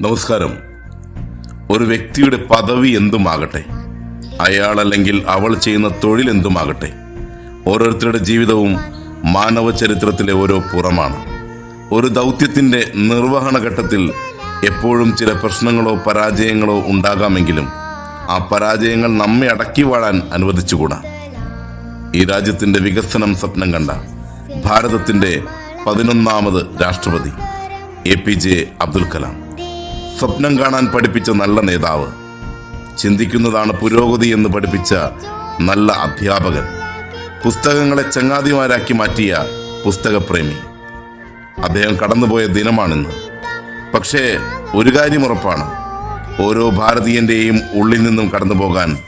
നമസ്കാരം. ഒരു വ്യക്തിയുടെ പദവി എന്തുമാകട്ടെ? അയാൾ അല്ലെങ്കിൽ അവൾ ചെയ്യുന്ന തൊഴിൽ എന്തുമാകട്ടെ? ഓരോരുത്തരുടെ ജീവിതവും മാനവ ചരിത്രത്തിലെ ഓരോ പുറമാണ്. ഒരു ദൗത്യത്തിന്റെ നിർവഹണ ഘട്ടത്തിൽ എപ്പോഴും ചില പ്രശ്നങ്ങളോ പരാജയങ്ങളോ ഉണ്ടാകാമെങ്കിലും ആ പരാജയങ്ങൾ നമ്മെ അടക്കി വാഴാൻ അനുവദിച്ചുകൂടാ. ഈ രാജ്യത്തിന്റെ വികസനം സ്വപ്നം കണ്ട ഭാരതത്തിന്റെ പതിനൊന്നാമത് രാഷ്ട്രപതി A P J Abdul Kalam. സ്വപ്നം കാണാൻ പഠിപ്പിച്ച നല്ല നേതാവ്. ചിന്തിക്കുന്നതാണ് പുരോഗതി എന്ന് പഠിപ്പിച്ച നല്ല അധ്യാപകൻ. പുസ്തകങ്ങളെ ചങ്ങാതിമാരാക്കി മാറ്റിയ പുസ്തകപ്രേമി. അദ്ദേഹം കടന്നുപോയ ദിനമാണിന്ന്. പക്ഷേ ഒരു കാര്യം ഉറപ്പാണ്. ഓരോ ഭാരതീയന്റെയും ഉള്ളിൽ നിന്നും കടന്നു പോകാൻ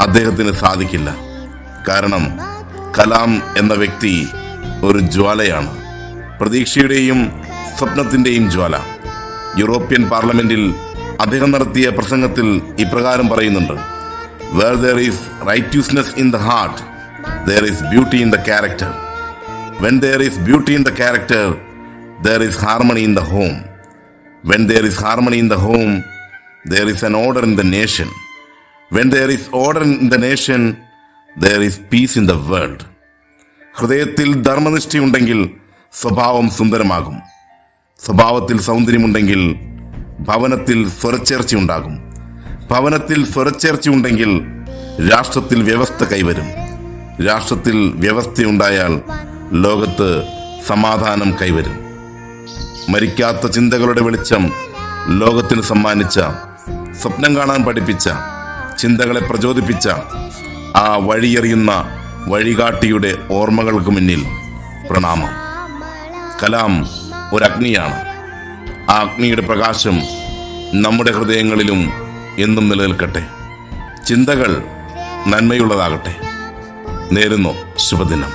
അദ്ദേഹത്തിന് സാധിക്കില്ല. കാരണം കലാം എന്ന വ്യക്തി ഒരു ജ്വാലയാണ്. പ്രതീക്ഷയുടെയും സ്വപ്നത്തിന്റെയും ജ്വാല. യൂറോപ്യൻ പാർലമെന്റിൽ അദ്ദേഹം നടത്തിയ പ്രസംഗത്തിൽ ഇപ്രകാരം പറയുന്നുണ്ട് where there is righteousness in the heart there is beauty in the character when there is beauty in the character there is harmony in the home when there is harmony in the home there is an order in the nation when there is order in the nation there is peace in the world ഹൃദയത്തിൽ ധർമ്മനിഷ്ഠയുണ്ടെങ്കിൽ സ്വഭാവം സുന്ദരമാകും. സ്വഭാവത്തിൽ സൗന്ദര്യമുണ്ടെങ്കിൽ ഭവനത്തിൽ സ്വരച്ചേർച്ചയുണ്ടാകും. ഭവനത്തിൽ സ്വരച്ചേർച്ചയുണ്ടെങ്കിൽ രാഷ്ട്രത്തിൽ വ്യവസ്ഥ കൈവരും. രാഷ്ട്രത്തിൽ വ്യവസ്ഥയുണ്ടായാൽ ലോകത്ത് സമാധാനം കൈവരും. മരിക്കാത്ത ചിന്തകളുടെ വെളിച്ചം ലോകത്തിന് സമ്മാനിച്ച സ്വപ്നം കാണാൻ പഠിപ്പിച്ച ചിന്തകളെ പ്രചോദിപ്പിച്ച ആ വഴിയെറിയുന്ന വഴികാട്ടിയുടെ ഓർമ്മകൾക്ക് മുന്നിൽ പ്രണാമം. കലാം ഒരഗ്നിയാണ്. ആ അഗ്നിയുടെ പ്രകാശം നമ്മുടെ ഹൃദയങ്ങളിലും എന്നും നിലനിൽക്കട്ടെ. ചിന്തകൾ നന്മയുള്ളതാകട്ടെ. നേരുന്നു ശുഭദിനം.